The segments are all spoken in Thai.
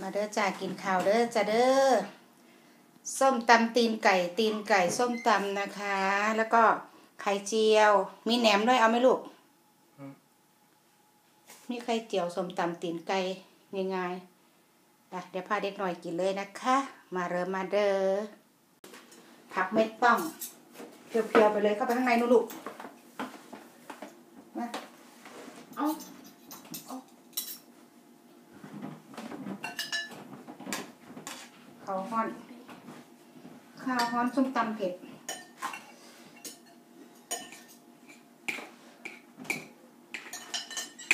มาเด้อจ้ากินข้าวเด้อจ้าเด้อส้มตำตีนไก่ตีนไก่ส้มตำนะคะ แล้วก็ไข่เจียว มีแหนมด้วยเอาไหมลูก มีไข่เจียวส้มตำตีนไก่ง่ายๆเดี๋ยวพาเด็กหน่อยกินเลยนะคะ มาเริ่มมาเด้อผักเม็ดต้องเพียวๆไปเลยเข้าไปข้างในนู่นลูกมาเอา ข้าวฮ้อน ข้าวฮ้อนส้มตำเผ็ด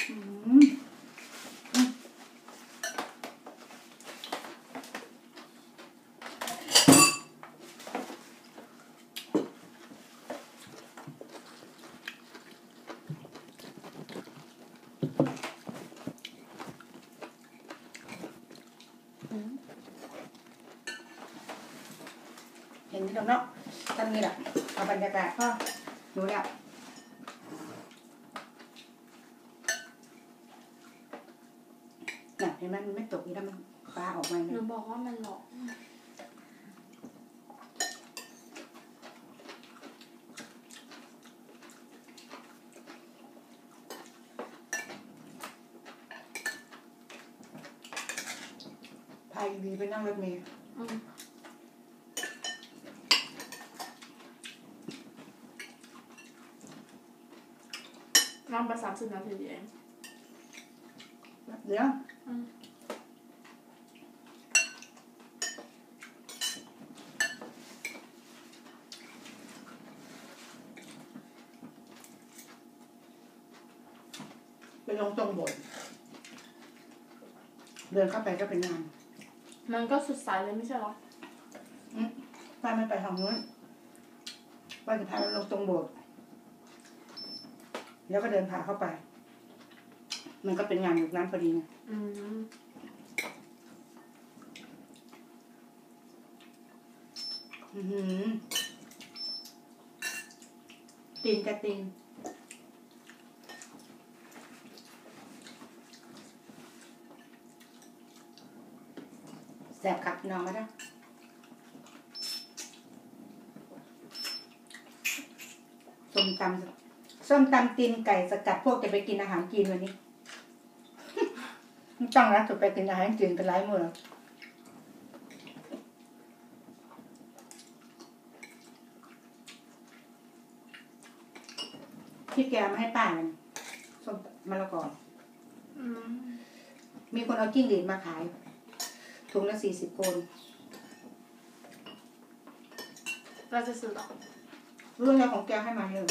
อืมอืมเห็นที่ตรงเนาะตอนนี้แหละเอาบรรยากาศก็ดูแล้วน่ะเห็นไหมมันไม่ตกอีกแล้วมันปลาออกมาหเนี่นูยบอกว่ามันหลอกพายวีไปนั่งรถเมล์อืมนั่งไปสามสิบนาทีเองเดี๋ยว อืมไปลงตรงโบสถ์เดินเข้าไปก็เป็นงานมันก็สุดสายเลยไม่ใช่เหรอป้าไม่ไปทางนู้นป้าจะพาเราลงตรงโบสถ์แล้วก็เดินพาเข้าไป มันก็เป็นงานอยู่นั้นพอดีไงอืมอื้อหือตีนกับตีนแสบครับพี่น้องมาแล้วส้มตำส้มตำตีนไก่สกัดพวกจะไปกินอาหารจีนวันนี้ ไม่ต้องนะจะไปกินอาหารจีนกันหลายมื้อแล้วที่แกมาให้ป้ากันส้มมะละกออืมมีคนเอาจิ้งหรีดมาขาย ถุงละสี่สิบโกนเราจะซื้อเหรอรุ่นแล้วของแกให้มาเยอะ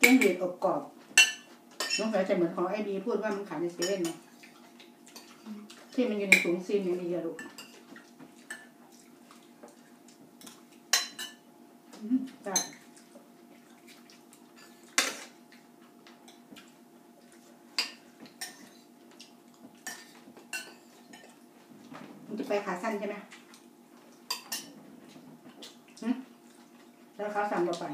จิ้งหรีดอบกรอบ น้องสายจะเหมือนของไอ้บีพูดว่ามันขายในเซเว่นเนาะที่มันอยู่ในถุงซีนอย่างนี้อะลูกอืมได้มันจะไปขาสั้นใช่ไหมหึแล้วขาสั้นเราไป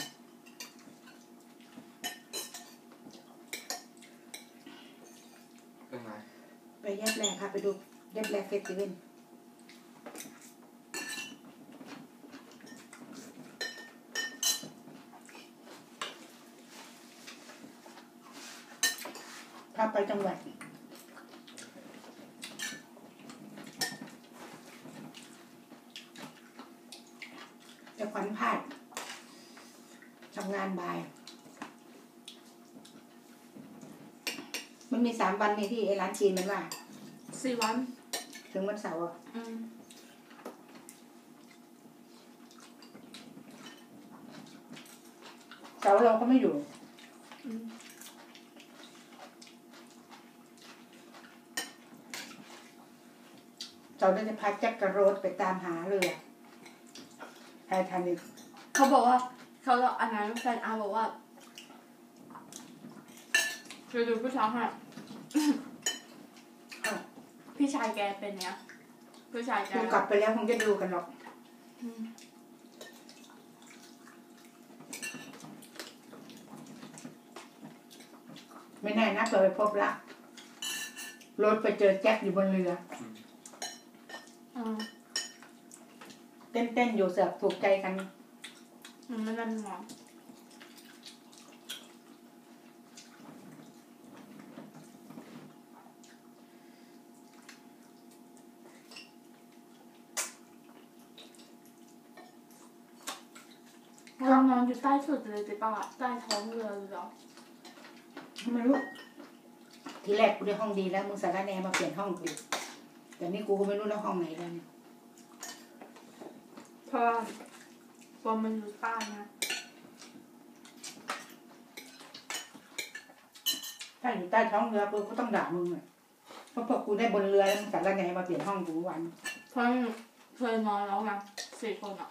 เป็นไง ไปแยบแรกค่ะ ไปดูแยบแรกเฟสติวัลพาไปจังหวัดจะขวัญพลาดทำงานบ่าย มันมีสามวันนี่ที่ไอ้ร้านจีนมันว่า สี่วัน ถึงวันเสาร์อะอืมเสาร์เราก็ไม่อยู่ อืมเสาร์เราจะพาแจ็คกับโรสไปตามหาเรือไททานิกเขาบอกว่า เขาเราอันนั้นแฟนอาบอกว่าไปดูผู้ชายให้อ้าว พี่ชายแกเป็นเนี้ยผู้ชายแกดูกลับไปแล้วคงจะดูกันหรอกอืมไม่แน่นะเผื่อไปพบรักรถไปเจอแจ็คอยู่บนเรืออืมเต้นเต้นๆอยู่เสือกถูกใจกันมันไม่ได้หมอ อนอยู่ใต้สุดเลยจิป่ะใต้ท้องเรือเลยเหรอไม่รู้ทีแรกกูได้ห้องดีแล้วมึงสารแหนมาเปลี่ยนห้องกูแต่นี่กูก็ไม่รู้แล้วห้องไหนแล้วเนี่ยเพราะว่าเพราะมันอยู่ใต้นะถ้าอยู่ใต้ท้องเรือกูก็ต้องด่ามึงอะเพราะพอกูได้บนเรือแล้วมึงสารแหนมาเปลี่ยนห้องกูทุกวันเพราะเคยนอนแล้วไงสี่คนอะ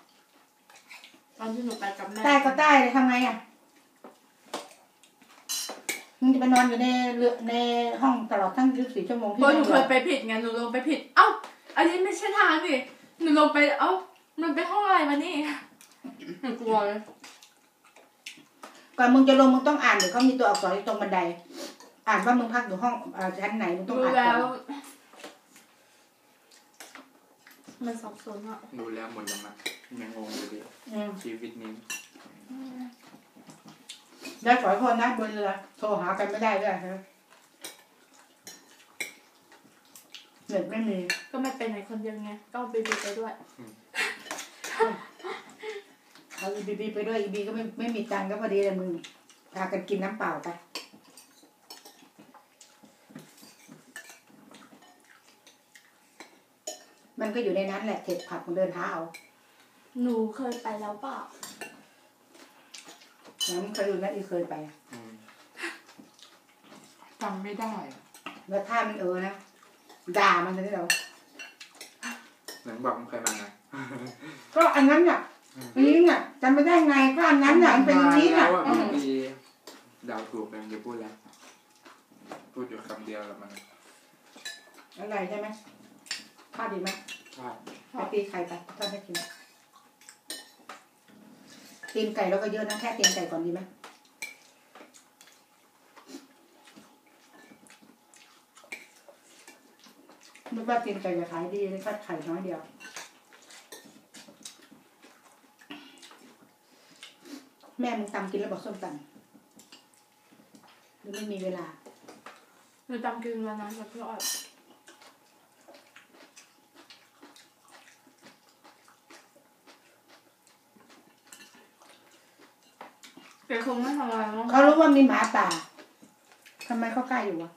ตอนที่หนูไปกับแม่ใต้ก็ใต้เลยทำไงอะมึงจะไปนอนอยู่ในเรือในห้องตลอดทั้ง24ชั่วโมงเพที่ราะหนูไม่เคนอยนไปผิดไงหนูลงไปผิด เอ้า อันนี้ไม่ใช่ทางสิหนูลงไปเอ้ามันเป็นห้องอะไรวะนี่หนูกลัวเลยก่อนมึงจะลงมึงต้องอ่านเดี๋ยวเขามีตัวอักษรอยู่ตรงบันได อ่านว่ามึงพักอยู่ห้องเอ่อชั้นไหนมึงต้องดูอ่านแล้ก่อวน มันสับสนอะดูแล้วหมดยังมายังงงอยู่ดิอืมชีวิตนี้ได้สอยคนนะบนเรือโทรหากันไม่ได้ด้วยนะเน็ตไม่มี ก็ไม่เป็นไหนคนเดียวไงก็เอาเบบีไปด้วยเอาอีบีบีไปด้วยอีบีก็ไม่ไม่มีตังค์ก็พอดีเลยมึงพากันกินน้ำเปล่าไปมัน ก็อยู่ในนั้นแหละเห็ดผักของเดินเท้าเอาหนูเคยไปแล้วเปล่าแล้วมึงเคยดูนะอีเคยไปอะอืมจำไม่ได้อะแล้วถ้ามันเออนะด่ามันเลยเราเหมือนบอกมันเคยมาไงก็อันนั้นน่ะอันนี้น่ะจำไม่ได้ไงก็อันนั้นน่ะมันเป็นอย่างนี้น่ะแล้วอะอืมันมมีเดาวถูกเลยมันจะพูดแล้ว พูดอยู่คำเดียวแล้วมันอะไรใช่ไหมข้าวดีไหมใช่ ไปตีไข่ไปทอดให้กินตีนไก่เราก็เยอะนะแค่ตีนไก่ก่อนดีไหมนึกว่าตีนไก่จะขายดีเลยก็ไข่น้อยเดียวแม่มึงตำกินแล้วบอกส้มตำหรือไม่มีเวลาหนูจำกินวันนั้นกับพี่อ้อย แกคงไม่ทำอะไรมั้งเขารู้ว่ามีหมาป่าทำไมเขากล้าอยู่วะ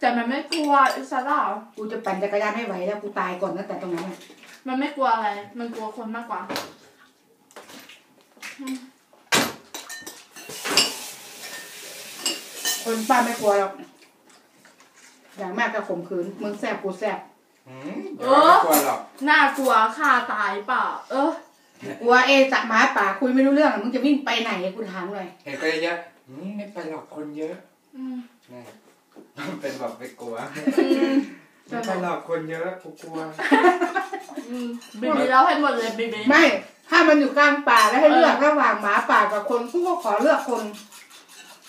แต่มันไม่กลัวอิสระกูจะปั่นจักรยานให้ไหวแล้วกูตายก่อนตั้งแต่ตรงนั้นน่ะมันไม่กลัวอะไร มันกลัวคนมากกว่าคนป้าไม่กลัวหรอกอย่างมากก็ข่มขืนมึงแสบกูแสบอืมเอเดี๋ยวอไม่กลัวหรอก น่ากลัวฆ่าตายเปล่า เออ กลัวเอสักหมาป่าคุยไม่รู้เรื่องอะมึงจะวิ่งไปไหนกูถามเลยเห็นก็เยอะๆอืมไม่ไปหรอกคนเยอะอืมใช่เป็นแบบไม่กลัวอืมไม่ไปหรอกคนเยอะกูกลัวอืมบีบีเล่าให้หมดเลยบีบีไม่ ถ้ามันอยู่กลางป่าแล้วให้เลือกระหว่างหมาป่ากับคนกูก็ขอเลือกคน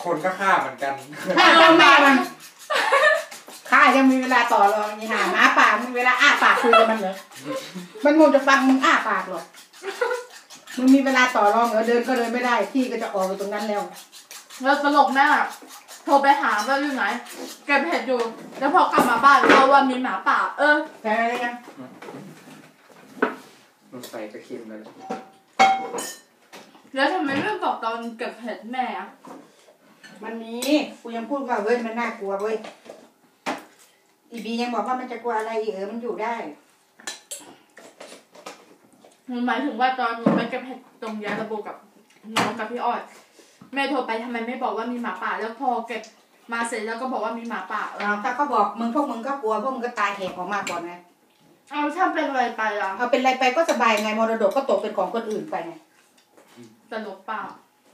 คนก็ฆ่าเหมือนกันถ้าต้องแม่มันข้ายังมีเวลาต่อรองนี่หาหมาป่ามึงเวลาอ้าปากคุยกับมันเหรอ มันคงจะฟังมึงอ้าปากหรอก มึงมีเวลาต่อรองเหรอเดินก็เดินไม่ได้ ที่ก็จะออกไปตรงนั้นแล้ว แล้วตลกแม่อะโทรไปหาว่าอยู่ไหน เก็บเห็ดอยู่ แล้วพอกลับมาบ้านเราว่ามีหมาป่า เออ แต่อะไรกันมันใส่กระเค็มเลยแล้วทำไมไม่บอกตอนเก็บเห็ดแม่อะมันมีกูยังพูดว่าเว้ยมันน่ากลัวเว้ยอีบียังบอกว่ามันจะกลัวอะไรอีกเออมันอยู่ได้ หมายถึงว่าตอนหนูไปเก็บเห็ดตรงยาระบุกับน้องกับพี่อ้อยแม่โทรไปทำไมไม่บอกว่ามีหมาป่า แล้วพอเก็บมาเสร็จแล้วก็บอกว่ามีหมาป่าเออเอาถ้าเขาบอกมึงพวกมึงก็กลัวพวกมึงก็ตายแหกออกมาก่อนไงเอาถ้าเป็นอะไรไปอะเอาเป็นไรไปก็สบายไงมรดกก็ตกเป็นของคนอื่นไปไงตลกเปล่า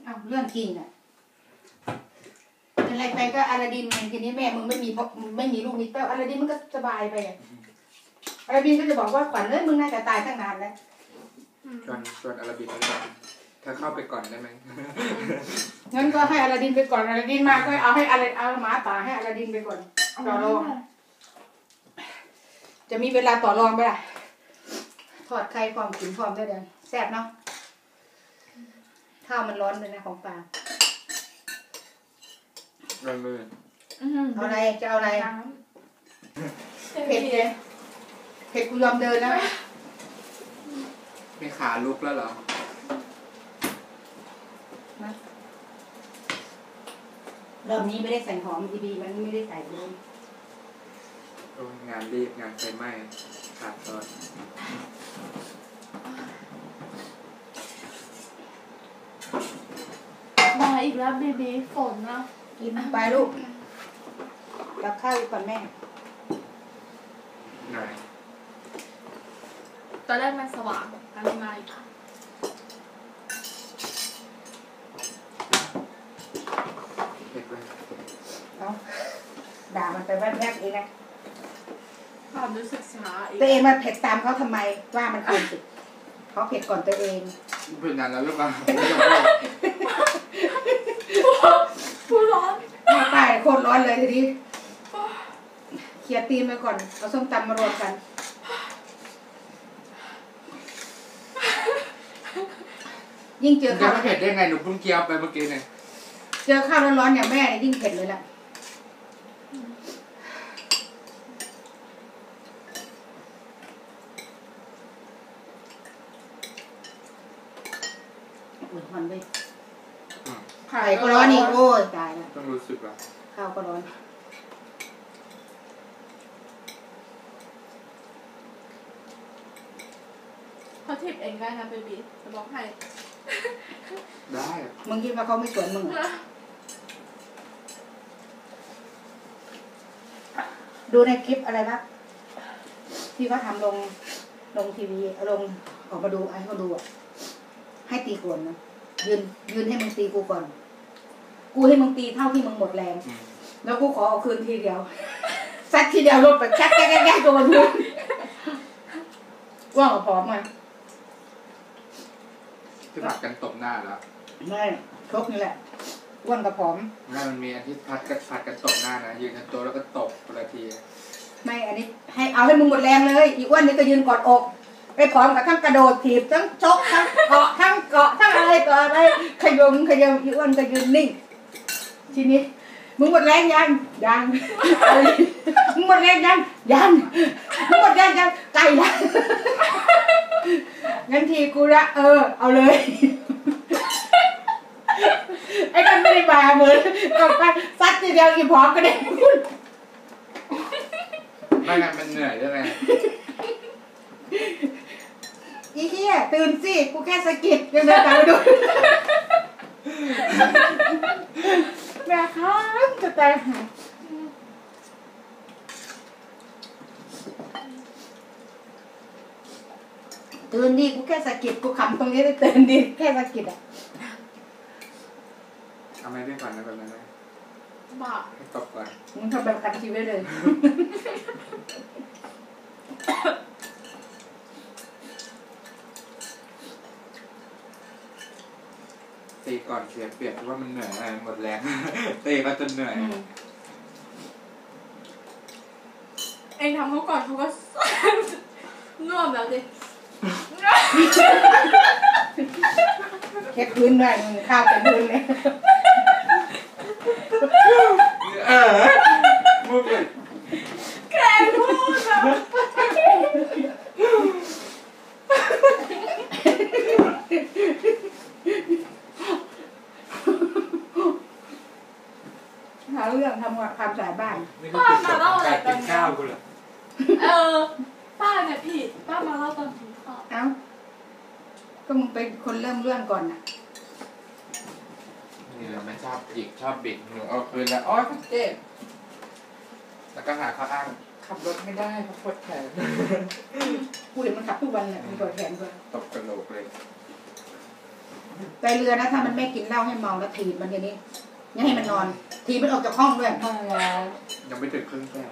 เอาเรื่องจริงอะเป็นไรไปก็อาลาดินไงทีนี้แม่มึงไม่มีพ่อไม่มีลูกมีเต้าอาลาดินมันก็สบายไปไงอาลาดินก็จะบอกว่าขวัญเอ้ยมึงน่าจะตายตั้งนานแล้ว ชวนชวนอาราบิกก็ได้เธอเข้าไปก่อนได้ไหมงั้นก็ให้อาลาดินไปก่อนอาลาดินมาก็เอาให้อาลาเอาหมาป่าให้อาลาดินไปก่อนอต่อรองจะมีเวลาต่อรองไหมล่ะทอดไข่พร้อมกินพร้อมได้เดือนแซ่บเนาะข้าวมันร้อนเลยนะของปลาเริ่มเลยอื้อหือเอาอะไรจะเอาอะไรน้ำเผ็ดเลยเผ็ดกูยอมเดินแล้ว มีขาลุกแล้วเหรอรอบนี้ไม่ได้ใส่หอมดีบีมันไม่ได้ใส่เลยโอ้ยงานรีบงานไฟไหม้ขาดตอนมาอีกแล้วบีบีฝนนะกินไปลูกรับข้าวอีกก่อนแม่ หน่อย ตอนแรกมันสว่างอันนี้มาอีกเผ็ดเลยเอาด่ามันไปแวบๆเองนะความรู้สึกช้าอีกตัวเองมาเผ็ดตามเขาทำไมว่ามันควรสิเขาเผ็ดก่อนตัวเองเพื่อนนานแล้วหรือเปล่าไม่ยอมพูดผู้ร้อนหน้าตายโคตรร้อนเลยทีนี้เคลียร์ตีนไปก่อนเอาส้มตำมารวมกัน ยิ่งเจอจะข้าวไม่เผ็ดได้ไงหนูเพิ่งเคี้ยวไปเมื่อกี้เนี่ยเจอข้าวร้อนๆอย่างแม่เนี่ยยิ่งเผ็ดเลยล่ะอุ่นมันไปอืมไข่ก็ร้อนอีกโอ้ยตายละต้องรู้สึกว่าข้าวก็ร้อนเขาทิปเองได้นะบีบีจะบอกให้ ได้มึงคิดว่าเขาไม่สวนมึงเหรอดูในคลิปอะไรนะที่เขาทำลงลงทีวีเอาลงออกมาดูไอ้เขาดูอะให้ตีก่อนนะยืนยืนให้มึงตีกูก่อน กูให้มึงตีเท่าที่มึงหมดแรงอืมแล้วกูขอเอาคืนทีเดียวซัดทีเดียวลดไปแก๊กแก๊กแก๊กแก๊กตัวมันพุ่งว่างกับพร้อมไง ที่ผัดกันตบหน้าแล้วไม่ครบนี่แหละอ้วนกับผอมแม่มันมีอันที่ผัดกันผัดกันตบหน้านะยืนกันโต๊ะแล้วก็ตบคนละทีไม่อันนี้ให้เอาให้มึงหมดแรงเลย อีอ้วนนี่ก็ยืนกอดอกไปพร้อมกับทั้งกระโดดถีบทั้งชกทั้งเกาะทั้งเกาะทั้งอะไรต่ออะไรขยมขยมอีอ้วนก็ยืนนิ่งทีนี้ มึงหมดแรงยังยังเอาอีกมึงหมดแรงยังยังมึงหมดแรงยังไก่ละงั้นทีกูละเออ เอาเลยไอ้กันไม่ได้มาเหมือนกับไปซัดทีเดียวอีพร้อมก็ได้ไม่งั้นมันเหนื่อยด้วยไงอีเหี้ยตื่นสิ กูแค่สะกิดยังเดินตามไปดูแม่ค้างจะตายหา ตื่นดิกูแค่สะกิดกูขำตรงนี้ได้ตื่นดิแค่สะกิดอะเอาไม่ได้ก่อนนะแบบนั้นนะบ้าให้ตบก่อนมึงทำแบบกันชีวิตเลย ตีก่อนเสียเปรียบเพราะว่ามันเหนื่อยไงหมดแรง ตีมาจนเหนื่อยอืมเองทำเขาก่อนเขาก็น่วมแล้วดิ เช็ดพื้นด้วยมึงข้าวเป็นพื้นเลยเออพูดเลยแกล้งพูดอะหาเรื่องทำความสะอาดบ้านนี่ก็คือจบของการกินข้าวกูเหรอเออป้าเนี่ยผิดป้ามาเล่าตอนกินข้าว เอ้า ก็มึงเป็นคนเริ่มเรื่องก่อนน่ะนี่แหละมันชอบหยิกชอบบิดหนูเอาคืนแล้วอ๋อเจ็บแล้วก็หาข้ออ้างขับรถไม่ได้เพราะปวดแขนกูเห็นมันขับทุกวันเนี่ยมันปวดแขนด้วยตบกระโหลกเลยไปเรือนะถ้ามันไม่กินเหล้าให้เมาแล้วถีบมันทีนี้อย่าให้มันนอน ถีบมันออกจากห้องด้วย ยังไม่ถึงครึ่งแก้ว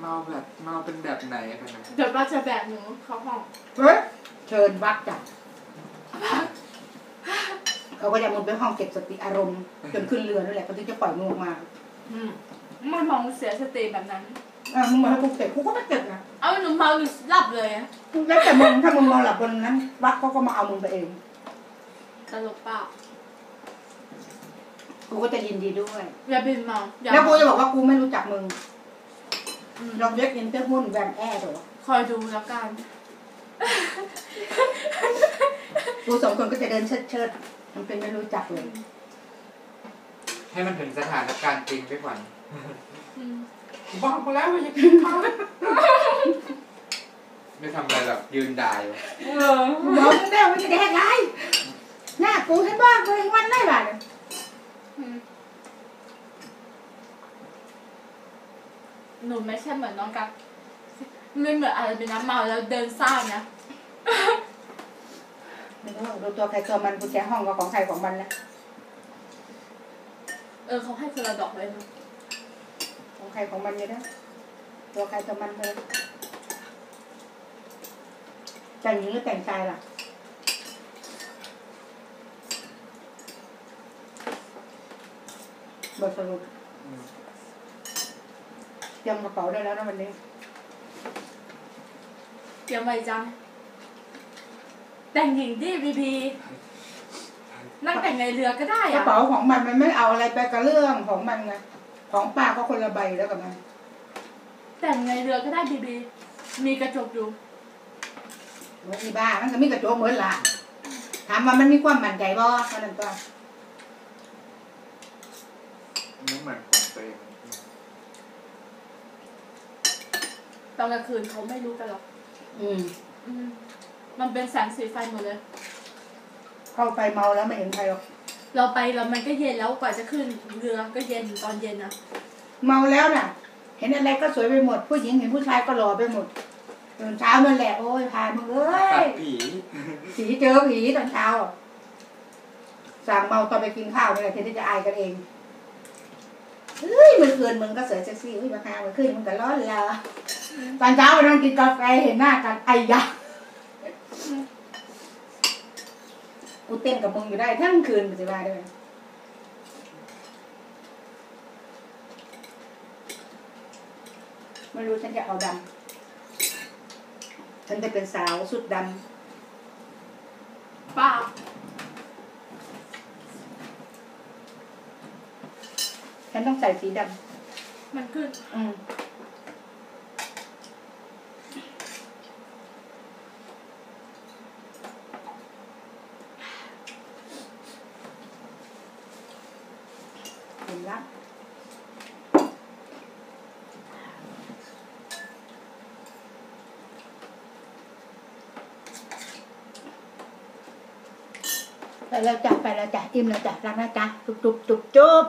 เมาแบบเมาเป็นแบบไหนกันนะเดี๋ยวป้าจะแบกหนูเข้าห้องเฮ้ยเชิญวัดจับเขาก็จะมึงไปห้องเก็บสติอารมณ์จนขึ้นเรือนั่นแหละเขาถึงจะปล่อยมึงออกมา อืมไม่มองเสียสติแบบนั้นอะมึงมาให้กูเก็บกูก็ไม่เก็บนะเอาหนูเมาหนูหลับเลยอะแล้วแต่มึงถ้ามึงนอนหลับบนนั้นวัดเขาก็มาเอามึงไปเองตลกเปล่ากูก็จะยินดีด้วยอย่าบินเมาอย่าแล้วกูจะบอกว่ากูไม่รู้จักมึง อืมลองเย็กอินเตอร์หุ้นแบนแอร์ตัวคอยดูแล้วกัน กูสองคนก็จะเดินเชิดเชิดๆมันเป็นไม่รู้จักเลย ให้มันถึงสถานการณ์จริงไปก่อนอืมบอกมาแล้วว่าอย่ากินข้าวไม่ทำอะไรหรอกยืนด่าอยู่เออบอกมึงแล้วมันจะแดกไรหน้ากูฉันบอกเลยวันได้บ่ะอื หนูไม่ใช่เหมือนน้องกั๊กไม่เหมือนอะไรเป็นน้ำเมาแล้วเดินซ่านะไม่รู้ดูตัวใครตัวมันกูแจ้ห้องก็ของใครของมันแล้วเออเขาให้คนละดอกเลยนะของใครของมันอยู่นะตัวใครตัวมันเลยแต่งหญิงหรือแต่งชายล่ะบทสรุป เตรียมกระเป๋าได้แล้วนะวันนี้ เตรียมไว้จัง แต่งหญิงดิบีบีนั่งแต่งในเรือก็ได้กระอะเป๋าของมันมันไม่เอาอะไรไปกับเรื่องของมันไงของป้าก็คนละใบแล้วกับมันแต่งในเรือก็ได้บีบีมีกระจกอยู่ โอ้ยบ้ามันก็มีกระโจมเหมือนละถามว่ามันมีความมั่นใจบ่เท่านั้นก็ไม่เหมือนของตัวเอง ตอนกลางคืนเขาไม่รู้กันหรอกอืม อืมมันเป็นแสงสีไฟหมดเลย เข้าไปเมาแล้วไม่เห็นใครหรอก เราไปแล้วมันก็เย็นแล้วกว่าจะขึ้นเรือก็เย็นตอนเย็นนะเมาแล้วน่ะ เห็นอะไรก็สวยไปหมด ผู้หญิงเห็นผู้ชายก็หล่อไปหมดตอนเช้านั่นแหละโอ้ยพามึงเอ้ตัย ดผีผีเจอผีตอนเช้าอะสั่งเมาตอนไปกินข้าวนี่แหละที่จะอายกันเอง เฮ้ยมื่อคืนมึงก็เสวยเซ็กซี่เฮ้ยมาหาเมื่อคืนมึงก็ร้อนแล้วตอนเช้าไปนั่งกินกาแฟเห็นหน้ากันไอ้ยะกูเต้นกับมึงอยู่ได้ทั้งคืนปัจจุบันด้วยไม่รู้ฉันจะเอาดำฉันจะเป็นสาวสุดดำป้า ฉันต้องใส่สีดมันขึ้นำอืมเห็นละไปแล้วจ้ะไปแล้วจ้ะอิ่มแล้วจ้ะรักนะจ๊ะจุ๊บจุ๊บจุ๊บจุ๊บ